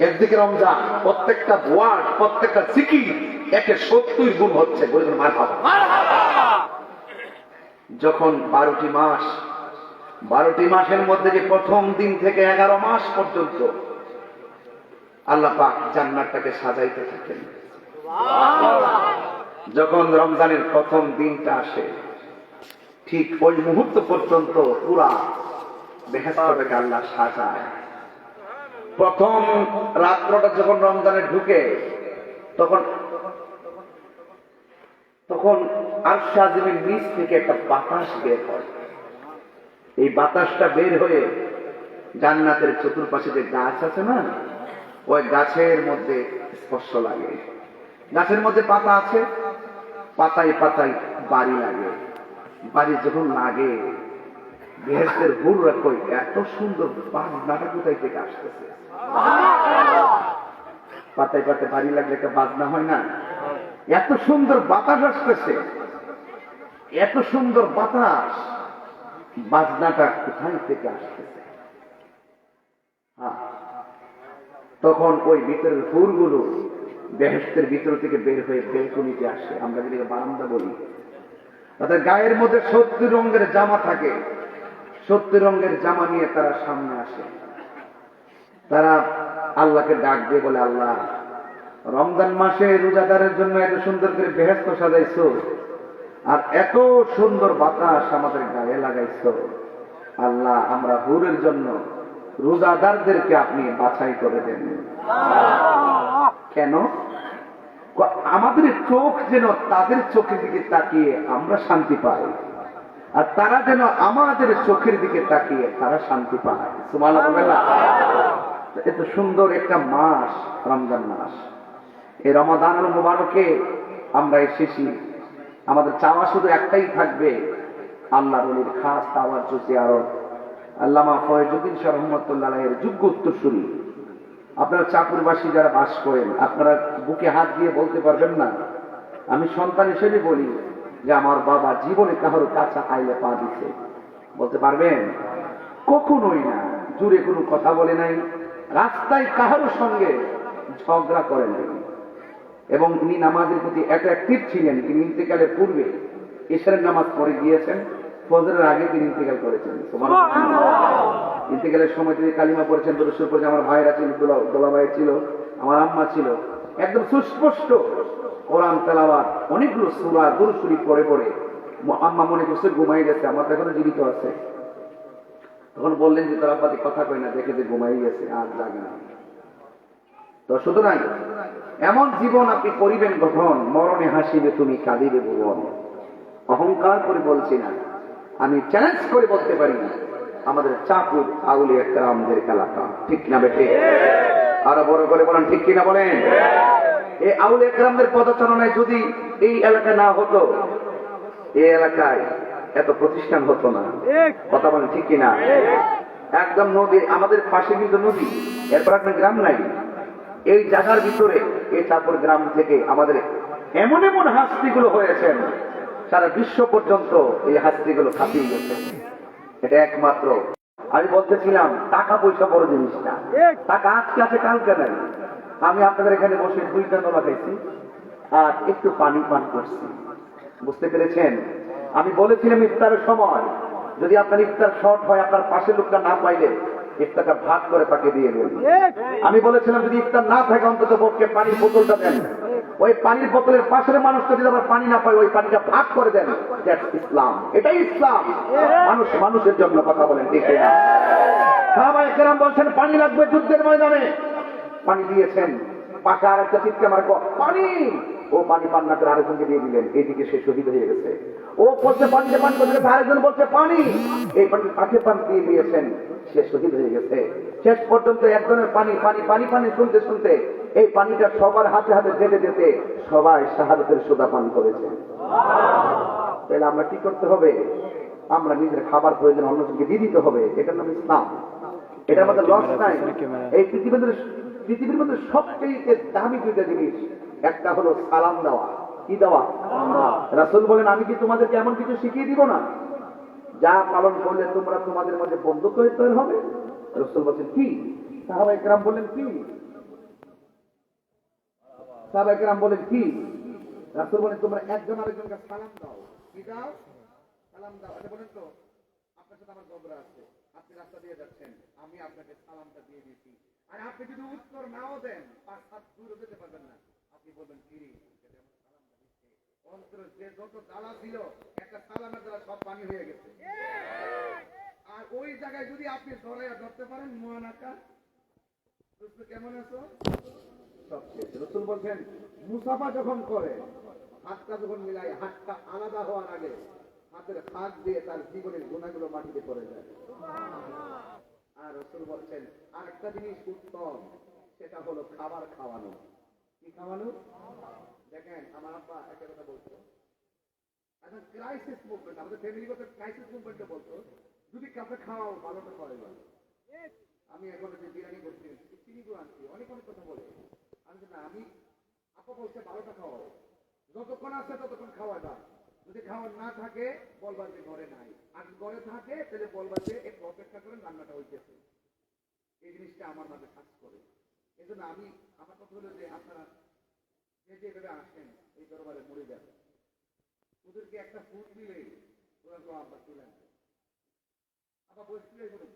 একদিকে রমজান, প্রত্যেকটা ওয়ার্ড, প্রত্যেকটা সিকি একে সত্তর গুণ হচ্ছে। যখন বারোটি মাস, বারোটি মাসের মধ্যে যে প্রথম দিন থেকে এগারো মাস পর্যন্ত আল্লাহ পাক জান্নাতটাকে সাজাইতে থাকেন। যখন রমজানের প্রথম দিনটা আসে, ঠিক ওই মুহূর্ত পর্যন্ত পুরা বেহেস্তটাকে আল্লাহ সাজায়। প্রথম রাত্রটা যখন রমজানে ঢুকে, তখন তখন আরশাজিমের নিচ থেকে একটা বাতাস বের হয়। এই বাতাসটা বের হয়ে জান্নাতের চতুর্পাশে যে গাছ আছে না, ওই গাছের মধ্যে স্পর্শ লাগে। গাছের মধ্যে পাতা আছে, পাতায় পাতায় বাড়ি লাগে। বাড়ি যখন লাগে বেহেস্তের হুর রাখো এত সুন্দর বাজনাটা কোথায় থেকে আসতেছে? পাতায় পাতায় বাড়ি লাগলে একটা বাজনা হয় না? এত সুন্দর বাতাস আসতেছে। এত সুন্দর বাতাস। বাজনাটা কোথায় থেকে আসতেছে? হ্যাঁ। তখন ওই ভিতরের ফুলগুলো বেহেস্তের ভিতর থেকে বের হয়ে বেলকনিতে আসে। আমরা যেটাকে বারান্দা বলি। তাদের গায়ের মধ্যে সত্যি রঙের জামা থাকে। সত্যি রঙের জামা নিয়ে তারা সামনে আসে। তারা আল্লাহকে ডাক দিয়ে বলে, আল্লাহ, রমজান মাসে রোজাদারের জন্য এত সুন্দর করে বেহেস্ত সাজাইছো আর এত সুন্দর বাতাস আমাদের গায়ে লাগাইছো। আল্লাহ, আমরা হুরের জন্য রোজাদারদেরকে আপনি বাছাই করে দেন। কেন? আমাদের চোখ যেন তাদের চোখের দিকে তাকিয়ে আমরা শান্তি পাই। আর তারা যেন আমাদের চোখের দিকে তাকিয়ে তারা শান্তি পায়। সুবহানাল্লাহ এত সুন্দর একটা মাস, রমজান মাস। এই রমাদানুল মুবারকে আমরা এসেছি। আমাদের চাওয়া শুধু একটাই থাকবে আল্লাহ রলির খাস তাওয়ার চুচি আরও আল্লামা ফয়জুদ্দিন শাহ রহমতুল্লাহ এর যোগ্য উত্তরসূরি। আপনারা চাকুরবাসী যারা বাস করেন, আপনারা বুকে হাত দিয়ে বলতে পারবেন না। আমি সন্তান হিসেবে বলি যে আমার বাবা জীবনে কাহারো কাঁচা আইলে পা দিছে। বলতে পারবেন? কখনোই না। জুড়ে কোনো কথা বলে নাই। রাস্তায় কাহারো সঙ্গে ঝগড়া করে নাই। এবং তিনি নামাজের প্রতি অ্যাট্রাক্টিভ ছিলেন তিনি ইন্তেকালের পূর্বে এশারের নামাজ পড়ে গিয়েছেন। ফজরের আগে তিনি ইন্তেকাল করেছেন। ইন্তেকালের সময় তিনি কালিমা পড়েছেন। দরুসুর পড়েছেন। আমার ভাইরা ছিল দোলা ভাই ছিল আমার আম্মা ছিল। একদম সুস্পষ্ট। কোরআন তেলাওয়াত, অনেকগুলো সুরা দরুসুরি পড়ে পড়ে। ম- আম্মা মনে করছে ঘুমাই গেছে, আমার তো এখনও জীবিত আছে। তখন বললেন যে, তোর আব্বাদি কথা কই না, দেখে যে ঘুমাই গেছে, আর জাগে না। তো সুতরাং, এমন জীবন আপনি করিবেন গঠন মরণে হাসিবে, তুমি কাঁদিবে ভুবন অহংকার করে বলছি না। আমি চ্যালেঞ্জ করে বলতে পারি না। আমাদের চাপুর আউলি একরামদের এলাকা ঠিক না বেটে আরও বড় করে বলেন, ঠিক কিনা বলেন? এই আউলি একরামদের পদচারণায় যদি এই এলাকা না হতো এই এলাকায় এত প্রতিষ্ঠান হতো না। কথা বলেন ঠিক কিনা? একদম নদী, আমাদের পাশে কিন্তু নদী, এরপর একটা গ্রাম নাই। এই জায়গার ভিতরে এই চাপুর গ্রাম থেকে আমাদের এমন এমন হাস্তিগুলো হয়েছেন, সারা বিশ্ব পর্যন্ত এই হাস্তিগুলো খাপিয়ে গেছে। এটা একমাত্র। আমি বলতেছিলাম, টাকা পয়সা বড় জিনিস না। টাকা আজকে আছে, কালকে নাই। আমি আপনাদের এখানে বসে দুইটা নোলা খাইছি আর একটু পানি পান করছি। বুঝতে পেরেছেন? আমি বলেছিলাম ইফতারের সময়, যদি আপনার ইফতার শর্ট হয়, আপনার পাশের লোকটা না পাইলে ইফতারটা ভাগ করে তাকে দিয়ে দেবেন। আমি বলেছিলাম, যদি ইফতার না থাকে, অন্তত পক্ষে পানির বোতলটা দেন। ওই পানির বোতলের পাশের মানুষটা যদি আবার পানি না পায়, ওই পানিটা ভাগ করে দেন। ইসলাম এটাই ইসলাম মানুষ মানুষের জন্য কথা বলেন, ঠিক সাহাবায়ে বলছেন, পানি লাগবে যুদ্ধের ময়দানে। পানি দিয়েছেন। পাশে আর একটা চিৎকার মার পানি! ও পানি পান না করে আরেকজনকে দিয়ে দিলেন। এইদিকে সে শহীদ হয়ে গেছে। ও বলছে পানিতে পান করতে গেছে, আরেকজন বলছে পানি! এই পানি তাকে পান দিয়ে দিয়েছেন। সে শহীদ হয়ে গেছে। শেষ পর্যন্ত একজনের পানি পানি পানি পানি শুনতে শুনতে এই পানিটা সবার হাতে হাতে যেতে যেতে সবাই শাহাদতের সোদা পান করেছে। তাহলে আমরা কি করতে হবে? আমরা নিজের খাবার প্রয়োজন অন্যজনকে দিয়ে দিতে হবে। এটার নাম ইসলাম। এটার মধ্যে লস নাই। এই মধ্যে পৃথিবীর মধ্যে সবচেয়ে দামি দুইটা জিনিস। একটা হলো সালাম দেওয়া। কি দেওয়া? রাসুল বলেন, আমি কি তোমাদেরকে এমন কিছু শিখিয়ে দিব না? যা পালন করলে তোমরা তোমাদের মধ্যে বন্ধুত্ব তৈরি হবে। রসুল বলছেন, কি? সাহাবা একরাম বললেন, কি? সাহাবাহাম বলেন, কি? রাসুল বলেন, তোমরা একজন আরেকজনকে সালাম দাও। কি দাও? সালাম দাও। আচ্ছা বলেন তো, আপনার সাথে আমার গবরা আছে। আপনি রাস্তা দিয়ে যাচ্ছেন, আমি আপনাকে সালামটা দিয়ে দিয়েছি। আর আপনি যদি উত্তর নাও দেন, পাঁচ হাত দূরে যেতে পারবেন না। আপনি বলবেন কিরি অন্তর যে যত ছিল, একটা দ্বারা সব পানি হয়ে গেছে। আর ওই জায়গায় যদি আপনি ধরে ধরতে পারেন, মহানাকা কেমন আছো? রসুল বলছেন, মুসাফা যখন করে, হাতটা যখন মিলাই হাতটা আলাদা হওয়ার আগে হাতের হাত দিয়ে তার জীবনের গুণাগুলো মাটিতে পড়ে যায়। আর রসুল বলছেন আর একটা জিনিস উত্তম সেটা হলো খাবার খাওয়ানো। কি খাওয়ানো? দেখেন আমার আব্বা একটা কথা বলতো। এখন ক্রাইসিস মুভমেন্ট আমাদের ফ্যামিলিগত ক্রাইসিস বলতো যদি কাউকে খাওয়াও ভালোটা খাওয়াইবা আমি এখন যে বিরিয়ানি করছি চিনিগুলো আনছি অনেক অনেক কথা বলে। আমি না আমি আপা বলছে বারোটা খাওয়াও। যতক্ষণ আছে ততক্ষণ খাওয়াইবা যদি খাওয়ার না থাকে বলবা যে ঘরে নাই। আর ঘরে থাকে, তাহলে বলবা যে একটু অপেক্ষা করেন রান্নাটা হইতেছে। এই জিনিসটা আমার মাঝে কাজ করে। এই জন্য আমি, আমার কথা হলো যে আপনারা যে যেভাবে আসেন, এই দরবারে মরে যান। ওদেরকে একটা ফুট দিলে ওরা তো আবার চলে আসবে আবার বলছিল এগুলো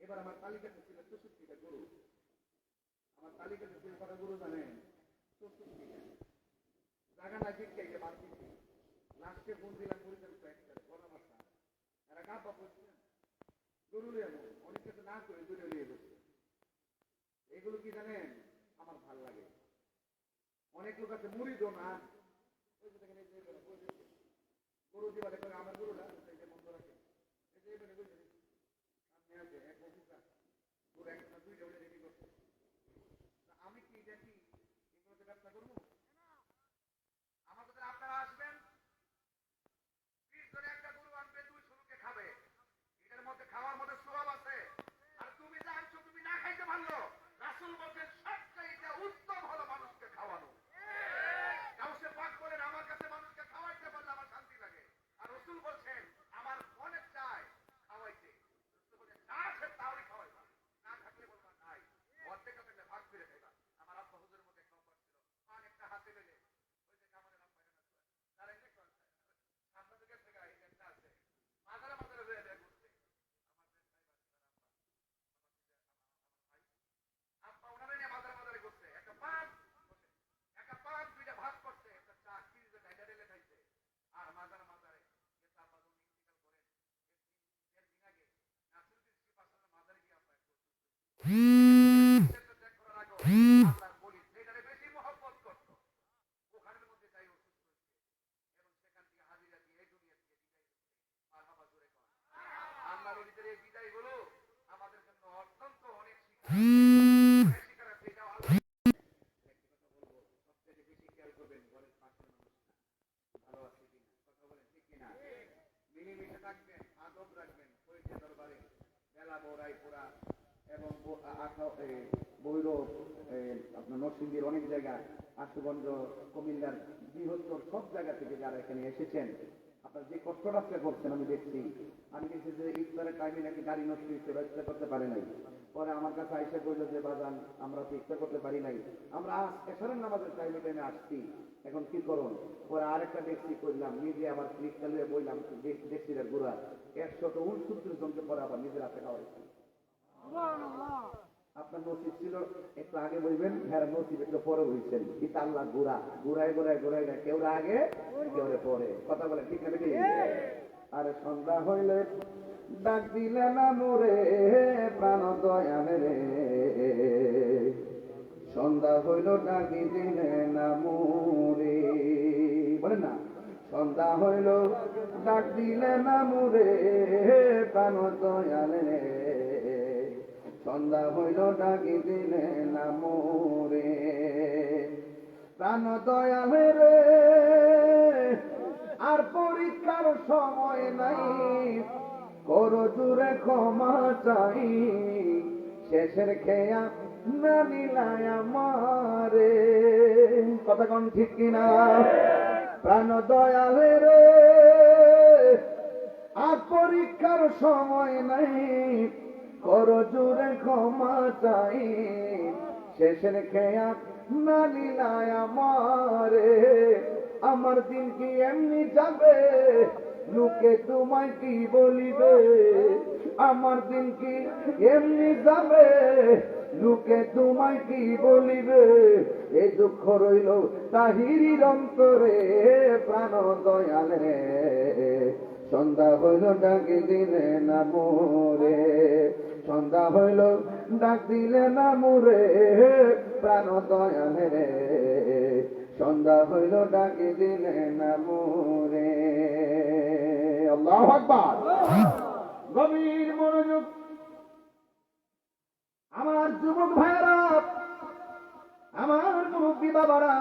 এবার আমার তালিকাতে ছিল চৌষট্টিটা গরু। আমার তালিকাতে ছিল কটা গরু জানেন? চৌষট্টিটা। জায়গা না চাইতে বাদ দিচ্ছি। লাস্টে ফোন দিলাম এরা গরু কিছু না করে নিয়ে বসছে এগুলো কি জানেন? আমার ভালো লাগে। অনেক লোক আছে, মুড়ি দো না। গরু দিবা দেখবেন আমার এই যে বন্ধ রাখে। সামনে আছে এক অফিসার। পুরো একটা রেডি করছে। আমি কি দেখি? এগুলোতে ব্যবসা করব আমার কথা আপনারা আসবেন বিশ জনে একটা গরু আনবে দুইশো লোকে খাবে এটার মধ্যে খাওয়ার মধ্যে স্বভাব আছে আর তুমি যা আনছো তুমি না খাইতে পারল রাসুল বলছেন সবচাইতে উত্তম হলো মানুষকে খাওয়ানো কাউকে পাক করেন আমার কাছে মানুষকে খাওয়াইতে পারলে আমার শান্তি লাগে আর রসুল বলছেন আমার অনেক চাই খাওয়াইতে রসুল বলছেন, যা আছে তাহলে খাওয়াইবা না থাকলে বলবা নাই অর্ধেক থাকলে ভাগ ফিরে খাইবা আমার আব্বা হুজুরের মধ্যে একটা অভ্যাস ছিল পান একটা হাতে পেলে ওই যে কামানের আব্বা এখানে আছে। তারা এই যে করে, সামনে থেকে থেকে এই যে একটা আছে মাথারে মাথারে রয়ে দেয় ঘুরতে আব্বা ওনারা নিয়ে মাথারে মাথারে ঘুরছে একটা পান একটা পান দুইটা ভাগ করছে একটা চা কিনে ডাইটা ঢেলে খাইছে আর মাথারে মাথারে কিন্তু আব্বা যখন ইন্তিকাল করেন এর দিন আগে নাসিরুদ্দিন শিপাসানের মাথারে গিয়ে আব্বা একটু অসুস্থ ত্যাগ করার আগে আল্লাহর বলি যেটারে বেশি মহব্বত করতো ওখানের মধ্যে যাই অসুস্থ হয়েছে এবং সেখান থেকে হাজিরা দিয়ে এই দুনিয়া থেকে বিদায় হচ্ছে আর বাবা জোরে কর আল্লাহর অলিদের এই বিদায়গুলো আমাদের জন্য অত্যন্ত অনেক শিক্ষা শিক্ষার আছে এটাও আল্লাহ সবথেকে বেশি খেয়াল করবেন ঘরের পাশের মানুষটা ভালো আছে কিনা কথা বলেন ঠিক কিনা মিলেমিশে থাকবেন আদব রাখবেন পরিচয় দরবারে বেলা বৌরাই পোড়া এবং ব- আ- আখা- এ, ভৈরব আপনার নরসিংদীর অনেক জায়গায় আশুগঞ্জ কুমিল্লার বৃহত্তর সব জায়গা থেকে যারা এখানে এসেছেন আপনার যে কষ্টটা আপনি করছেন আমি দেখছি। আমি দেখছি যে ইফতারের টাইমে নাকি গাড়ি নষ্ট বা ইফতার করতে পারে নাই। পরে আমার কাছে আইসা বলল যে বাজান আমরা তো ইফতার করতে পারি নাই। আমরা আজ এসারের নামাজের টাইমে টাইমে আসছি। এখন কি করুন? পরে আরেকটা দেখছি করলাম নিজে আবার ক্লিক চালিয়ে বললাম দেখছি গুড়া একশত উনসত্তর জনকে পরে আবার নিজের হাতে খাওয়াইছি। আপনার নসিব ছিল, একটু আগে হ্যাঁ নসিব একটু পরে আল্লাহ গুড়া, গুড়ায় গুড়ায় গুড়ায় না, কেউ আগে, কেউ পরে। কথা বলে ঠিক না সন্ধ্যা হইলে ডাক দিলে না মোরে, প্রাণ রে সন্ধ্যা হইল ডাকি দিলে না মোরে। বলেন না, সন্ধ্যা হইল ডাক দিলে না মোরে, প্রাণ দয়ালে রে সন্ধ্যা হইল ডাকি দিলে না মোরে। প্রাণ দয়ালে রে, আর পরীক্ষার সময় নাই। করো জুড়ে ক্ষমা চাই, শেষের খেয়া না নিলায় আমারে। কথা কোন ঠিক কিনা? প্রাণ দয়ালে রে, আর পরীক্ষার সময় নাই। কর জোরে ক্ষমা চাই। শেষের খেয়া না নিলায় আমারে। আমার দিন কি এমনি যাবে? লোকে তোমায় কি বলিবে? আমার দিন কি এমনি যাবে? লোকে তোমায় কি বলিবে? এই দুঃখ রইল তাহিরির অন্তরে, প্রাণ দয়ালে। সন্ধ্যা হইল ডাকি দিলে না মোরে। সন্ধ্যা হইল ডাক দিলে না মোরে, প্রাণ দয়ালে রে সন্ধ্যা হইল ডাকি দিলে না মোরে। গভীর মনোযোগ। আমার যুবক ভাইরা আমার মুরব্বী বাবারা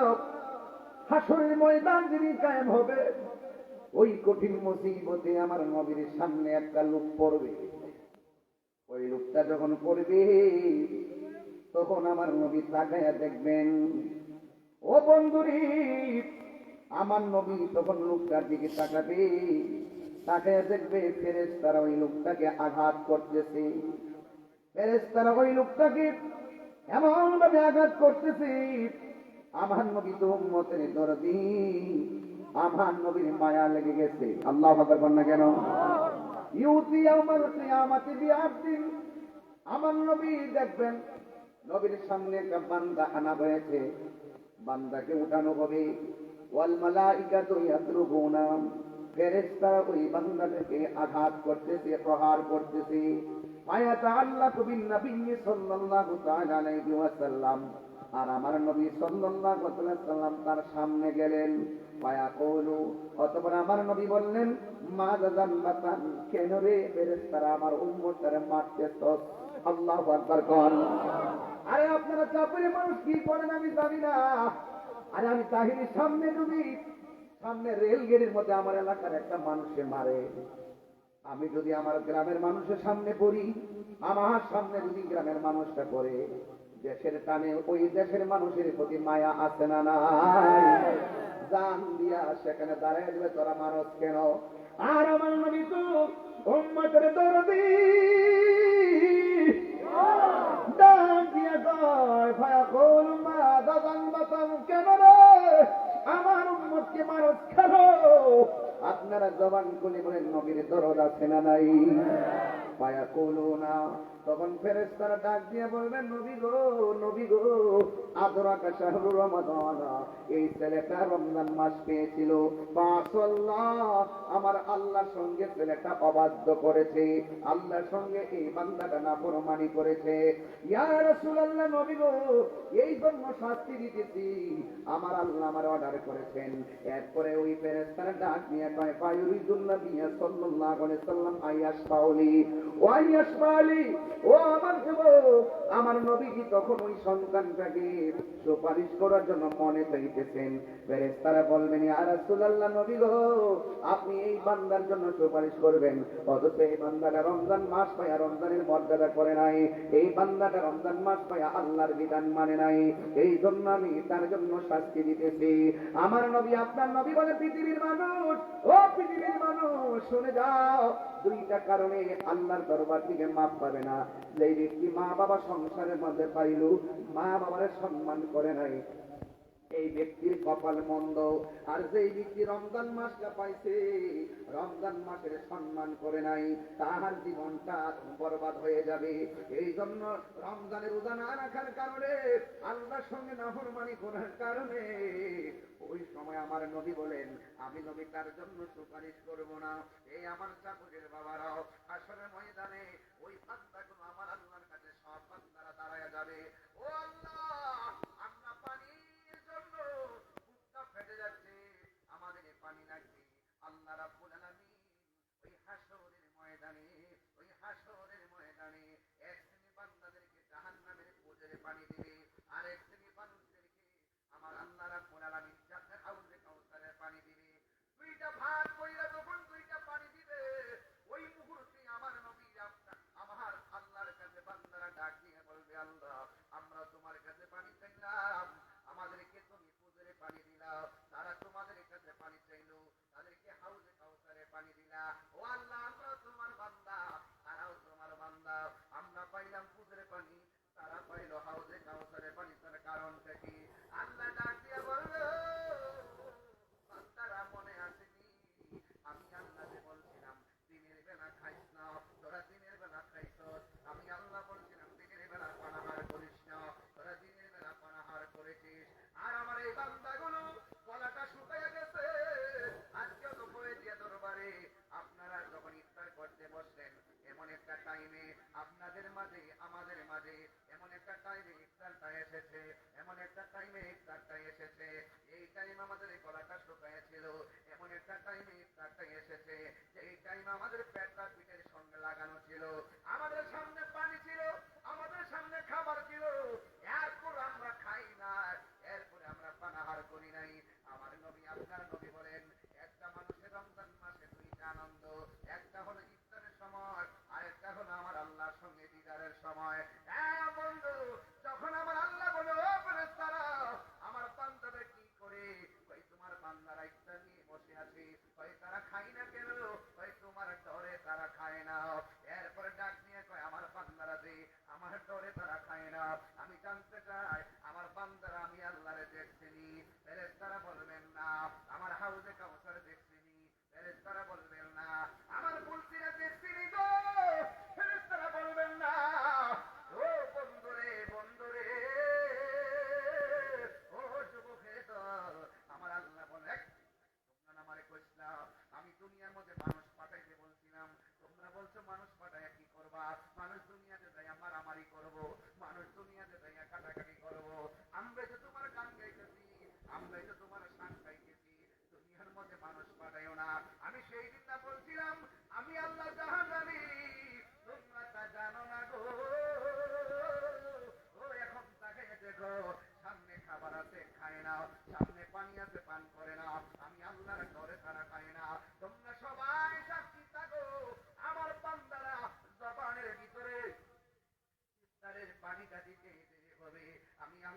হাসরের ময়দান যিনি কায়েম হবে ওই কঠিন মুসিবতে আমার নবীর সামনে একটা লোক পড়বে। ওই লোকটা যখন পড়বে, তখন আমার নবী তাকায়া দেখবেন। ও বন্ধুরি, আমার নবী তখন লোকটার দিকে তাকাবে, তাকায়া দেখবে ফেরেস তারা ওই লোকটাকে আঘাত করতেছে। ফেরেস তারা ওই লোকটাকে এমন ভাবে আঘাত করতেছে, আমার নবী তো উম্মতের দরদি। আমার নবীর মায়া লেগে গেছে। আল্লাহ হাজার কন্যা কেন? ইউতি আমার কিয়ামাতি আমার নবী দেখবেন, নবীর সামনে একটা বান্দা আনা হয়েছে। বান্দাকে উঠানো হবে। ওয়াল মালাইকাতু ইয়াদরুবুনা। ফেরেশতারা ওই আঘাত করতেছে, প্রহার করতেছে। ফায়াতাআল্লাকু বিন নবিয়্যি সাল্লাল্লাহু তাআলা আলাইহি ওয়াসাল্লাম। আর আমার নবী সাল্লাল্লাহু আলাইহি সাল্লাম তার সামনে গেলেন। অতপর আমার নবী বললেন আমার আরে আপনারা মানুষ কি করেন আমি জানি না। আরে আমি সামনে ডুবি, সামনে মধ্যে আমার এলাকার একটা মানুষে মারে। আমি যদি আমার গ্রামের মানুষের সামনে পড়ি, আমার সামনে যদি গ্রামের মানুষটা পড়ে, দেশের টানে ওই দেশের মানুষের প্রতি মায়া আছে না নাই? জান দিয়া সেখানে দাঁড়ায় দেবে, তোরা মানুষ কেন? আর আমার নবী তো উম্মতের দরদি। ভায়া কোল আপনারা জবান খুলে বলেন, নবীর দরদ আছে না নাই? পায়া না তখন ফেরেশতারা ডাক দিয়ে বলবেন, নবী গো নবী গো আদরাকা শাহরু রমাদান। এই ছেলেটা রমজান মাস পেয়েছিল। মাশাআল্লাহ, আমার আল্লাহর সঙ্গে ছেলেটা অবাধ্য করেছে। আল্লাহর সঙ্গে এই বান্দাটা নাফরমানি করেছে। ইয়া রাসূলুল্লাহ, নবী গো, এই জন্য শাস্তি দিতেছি। আমার আল্লাহ আমার অর্ডার করেছেন। এরপরে ওই ফেরেশতারা ডাক নিয়ে কয়, ফায়ুরিদুন নবী সাল্লাল্লাহু আলাইহি সাল্লাম আয়াস পাউলি ওয়াইয়াস পাউলি ও আমার যুবক, আমার নবীজি তখন ওই সন্তানটাকে সুপারিশ করার জন্য মনে চাইতেছেন। বেরেস্তারা বলবেন আর রাসূলুল্লাহ নবী গো, আপনি এই বান্দার জন্য সুপারিশ করবেন। অথচ এই বান্দাটা রমজান মাস পায়া রমজানের মর্যাদা করে নাই। এই বান্দাটা রমজান মাস পায়া আল্লাহর বিধান মানে নাই। এই জন্য আমি তার জন্য শাস্তি দিতেছি। আমার নবী, আপনার নবী বলে পৃথিবীর মানুষ। ও পৃথিবীর মানুষ, শুনে যাও। দুইটা কারণে আল্লাহর দরবার থেকে মাপ পাবে না। যেই ব্যক্তি মা বাবা সংসারের মধ্যে পাইল। মা বাবার সম্মান করে নাই। এই ব্যক্তির কপাল মন্দ। আর যেই ব্যক্তি রমজান মাসটা পাইছে রমজান মাসের সম্মান করে নাই, তাহার জীবনটা বরবাদ হয়ে যাবে। এই জন্য রমজানের রোজা না রাখার কারণে, আল্লাহর সঙ্গে নাফরমানি করার কারণে, ওই সময় আমার নবী বলেন, আমি নবী, তার জন্য সুপারিশ করব না। এই আমার চাকুরের বাবারাও আসলে ময়দানে ওই বান্দাগুলো আমার আল্লাহর কাছে সব বান্দারা দাঁড়ায় যাবে। ও আল্লাহ!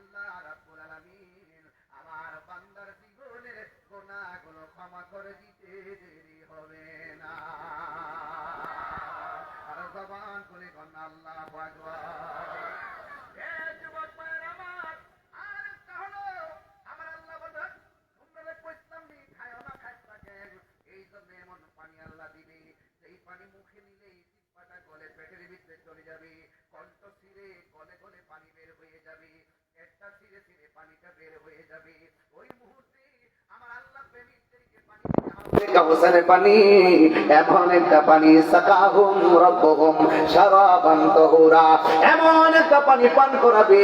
আল্লাহ রাব্বুল আলামিন আমার বান্দার জীবনের গুনাহগুলো ক্ষমা করে দিতে। কবসের পানি, এখন একটা পানি সাকাহুম রব্বহুম শারাবান তাহুরা। এমন একটা পানি পান করাবে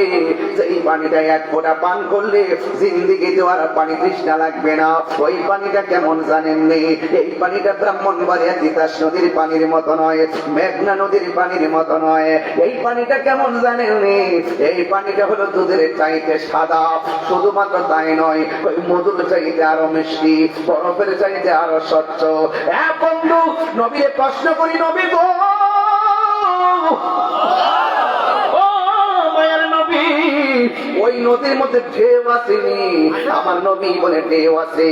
যেই পানিটা এক ফোঁটা পান করলে জিন্দিগিতে আর পানি তৃষ্ণা লাগবে না। ওই পানিটা কেমন জানেন নি? এই পানিটা ব্রাহ্মণ তিতাস নদীর পানির মতো নয়, মেঘনা নদীর পানির মতো নয়। এই পানিটা কেমন জানেন নি? এই পানিটা হলো দুধের চাইতে সাদা। শুধুমাত্র তাই নয়, ওই মধুর চাইতে আরও মিষ্টি, বরফের চাইতে আরও সত্য। এক বন্ধু, নবীরে প্রশ্ন করি, নবী গো। ওই নদীর মধ্যে ঢেউ আসেনি। আমার নবী বলে ঢেউ আসে